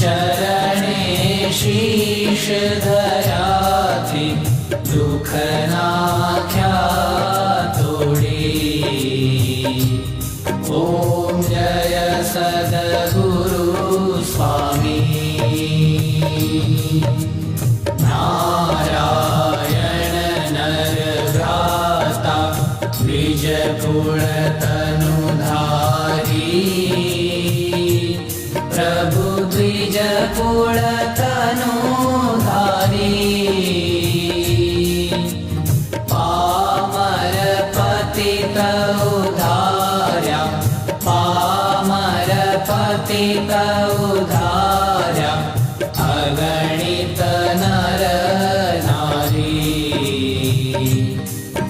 चरणे शीश धराथि दुःख नाख्या तोडी ॐ जय सद्गुरु स्वामी नारायण नरभ्राता द्विजकुलतनुधारी पतित उधार्या अगणित नर नारी।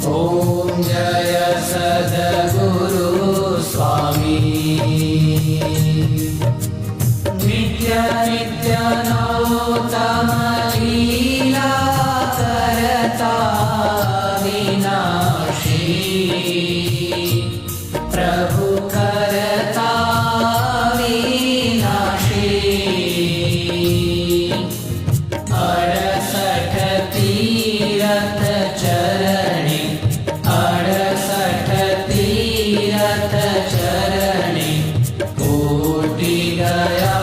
ॐ जय सद्गुरु स्वामी। लीला करता विनाशी। प्रभु चरणे कोटि गया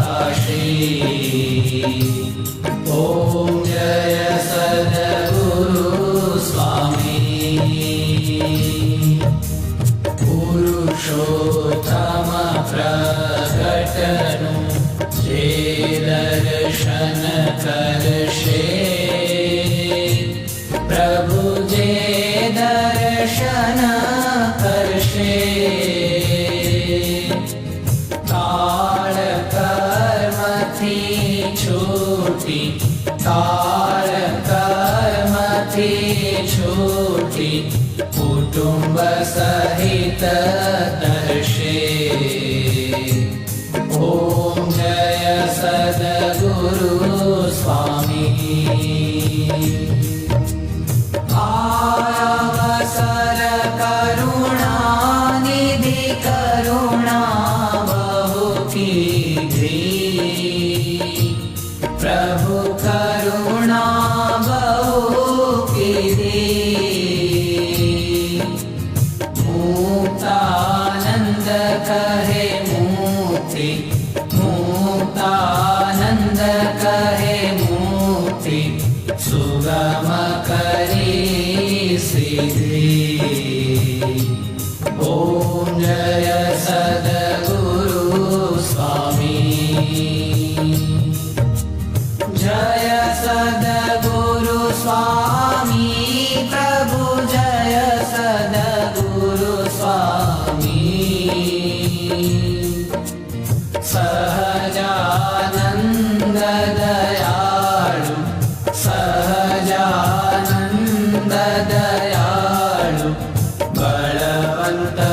काशी ॐ जय सद्गुरु स्वामी पुरुषोत्तम प्रकटनु जे दर्शन करशे प्रभु सहित दर्शे। ॐ जय सद्गुरु स्वामी। see. Santa.